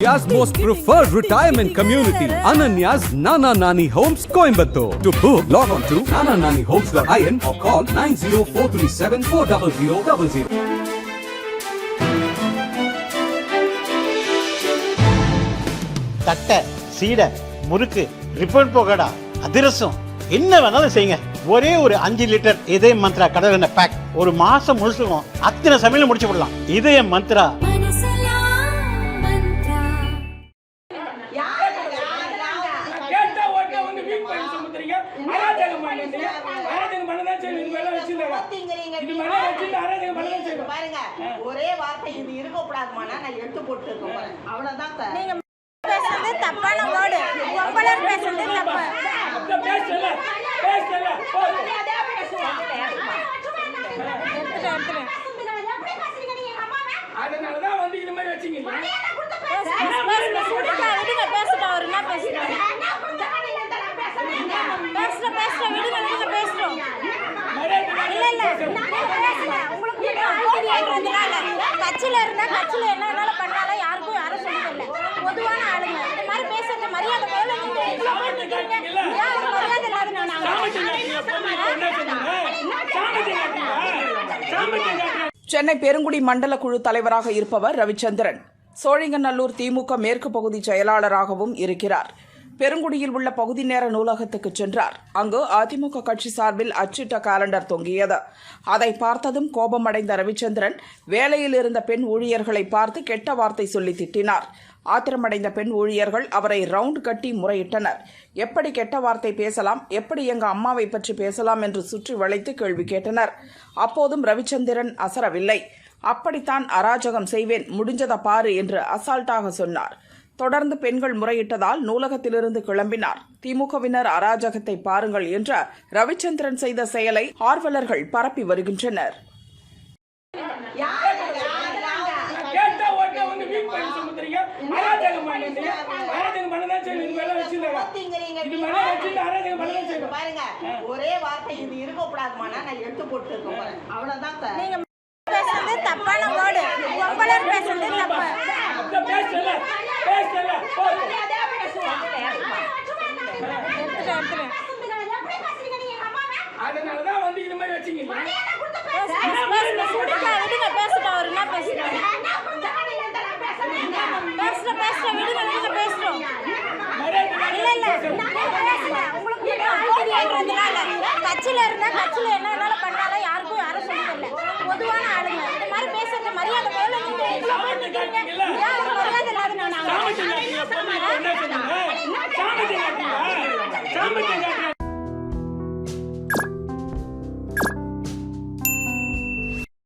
India's most preferred retirement community, Ananya's Nana Nani Homes, Coimbatore. To book, log on to nanananihomes.in or call 90437 தட்டை சீடை முறுக்கு ribbon போகடா அதிரசம் என்ன வேணாலும் செய்யுங்க ஒரே ஒரு அஞ்சு லிட்டர் இதய மந்த்ரா கடல் எண்ணெய் பேக் ஒரு மாசம் முழுசுக்கும் அத்தனை சமையல முடிச்சு விடலாம் இதய மந்த்ரா செய்யணும். பாருங்க ஒரே வார்த்தை இது இருக்கக்கூடாதுமானா நான் எடுத்து போட்டு இருக்கேன். அவ்வளவுதான் சார். நீங்க பேசுறது தப்பான வேர்டு. பொம்பளர் பேசுறது தப்பு? பேசல பேசல. எடுத்துட்டு எடுத்துட்டு கட்சியில இருந்தா கட்சியில என்ன வேணாலும் பண்ணாலும் யாருக்கும் யாரும் சொல்றதில்ல. பொதுவான ஆளுங்க. இந்த மாதிரி பேசுறது மரியாதை போல நீங்க. ஏன் இல்லாத நான் சென்னை பெருங்குடி மண்டல குழு தலைவராக இருப்பவர் ரவிச்சந்திரன். சோழிங்கநல்லூர் திமுக மேற்கு பகுதி செயலாளராகவும் இருக்கிறார். பெருங்குடியில் உள்ள பகுதி நேர நூலகத்துக்கு சென்றார். அங்கு அதிமுக கட்சி சார்பில் அச்சிட்ட காலண்டர் தொங்கியது. அதை பார்த்ததும் கோபமடைந்த ரவிச்சந்திரன் வேலையில் இருந்த பெண் ஊழியர்களை பார்த்து கெட்ட வார்த்தை சொல்லி திட்டினார். ஆத்திரமடைந்த பெண் ஊழியர்கள் அவரை ரவுண்ட் கட்டி முறையிட்டனர். எப்படி கெட்ட வார்த்தை பேசலாம் எப்படி எங்க அம்மாவை பற்றி பேசலாம் என்று சுற்றி வளைத்து கேள்வி கேட்டனர். அப்போதும் ரவிச்சந்திரன் அசரவில்லை. அப்படித்தான் அராஜகம் செய்வேன் முடிஞ்சத பாரு என்று அசால்ட்டாக சொன்னார். தொடர்ந்து பெண்கள் முறையிட்டதால் நூலகத்திலிருந்து கிளம்பினார். திமுகவினர் அராஜகத்தை பாருங்கள் என்ற ரவிச்சந்திரன் செய்த செயலை ஆர்வலர்கள் பரப்பி வருகின்றனர். ஒரே வார்த்தை இது இருக்கக்கூடாதுமானா நான் எடுத்து போட்டு இருக்கேன். பாருங்க. அவ்வளவுதான் தப்பான கட்சியில இருந்தா கட்சியில என்ன